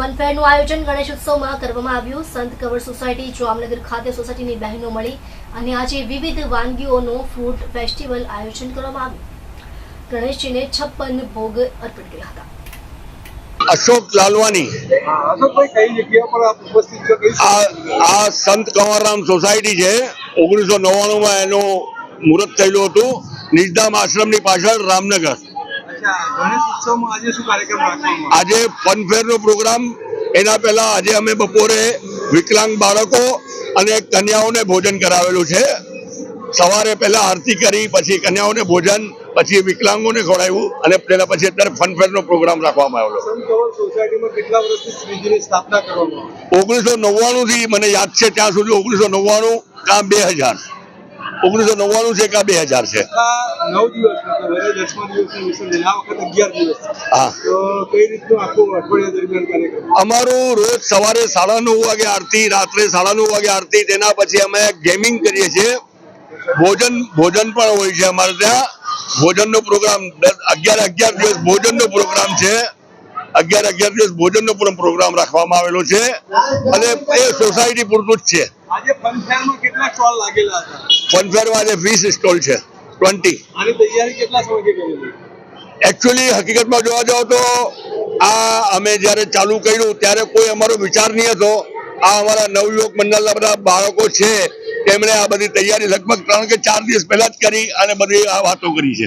ફનફેરનું આયોજન ગણેશ ઉત્સવમાં કરવામાં આવ્યું. સંત કવર સોસાયટી જામનગર ખાતે સોસાયટીની બહેનો મળી અને આજે વિવિધ વાનગીઓનો ફૂડ ફેસ્ટિવલ આયોજન કરવામાં આવ્યું. ગણેશજીને છપ્પન ભોગ અર્પણ કર્યા હતા. અશોક લાલવાની હા, અશોકભાઈ કઈ જગ્યા પર આપ ઉપસ્થિત છો? કઈ આ આ સંત કંવરરામ સોસાયટી છે. ઓગણીસો નવ્વાણુંમાં એનું મુહૂર્ત થયેલું હતું. નિજધામ આશ્રમની પાછળ રામનગર. આજે ફનફેરનો પ્રોગ્રામ. એના પહેલા આજે અમે બપોરે વિકલાંગ બાળકો અને કન્યાઓને ભોજન કરાવેલું છે. સવારે પહેલા આરતી કરી પછી કન્યાઓને ભોજન પછી વિકલાંગોને ખવડાવ્યું અને તેના પછી અત્યારે ફનફેરનો પ્રોગ્રામ રાખવામાં આવેલો? ઓગણીસો નવ્વાણું થી મને યાદ છે ત્યાં સુધી ઓગણીસો નવ્વાણું કાં બે હજાર. ઓગણીસો નવ્વાણું છે કે બે હજાર છે. અમારું રોજ સવારે સાડા નવ વાગે આરતી રાત્રે સાડા નવ વાગે આરતી તેના પછી અમે ગેમિંગ કરીએ છીએ. ભોજન ભોજન પણ હોય છે અમારે ત્યાં. ભોજનનો પ્રોગ્રામ અગિયાર અગિયાર દિવસ ભોજનનો પ્રોગ્રામ છે. અગિયાર અગિયાર દિવસ ભોજનનો પણ પ્રોગ્રામ રાખવામાં આવેલો છે. અને એ સોસાયટી પૂરતું જ છે. આજે ફનફેરમાં કેટલા સ્ટોલ લાગેલા હતા? ફનફેરમાં આજે વીસ સ્ટોલ છે ટ્વેન્ટી આની તૈયારી કેટલા સમયથી કરેલી એકચ્યુઅલી હકીકતમાં જોવા જાવ તો આ અમે જ્યારે ચાલુ કર્યું ત્યારે કોઈ અમારો વિચાર નહીં હતો. આ અમારા નવયુવક મંડળના બધા બાળકો છે તેમણે આ બધી તૈયારી લગભગ ત્રણ કે ચાર દિવસ પહેલા જ કરી અને બધી આ વાતો કરી છે.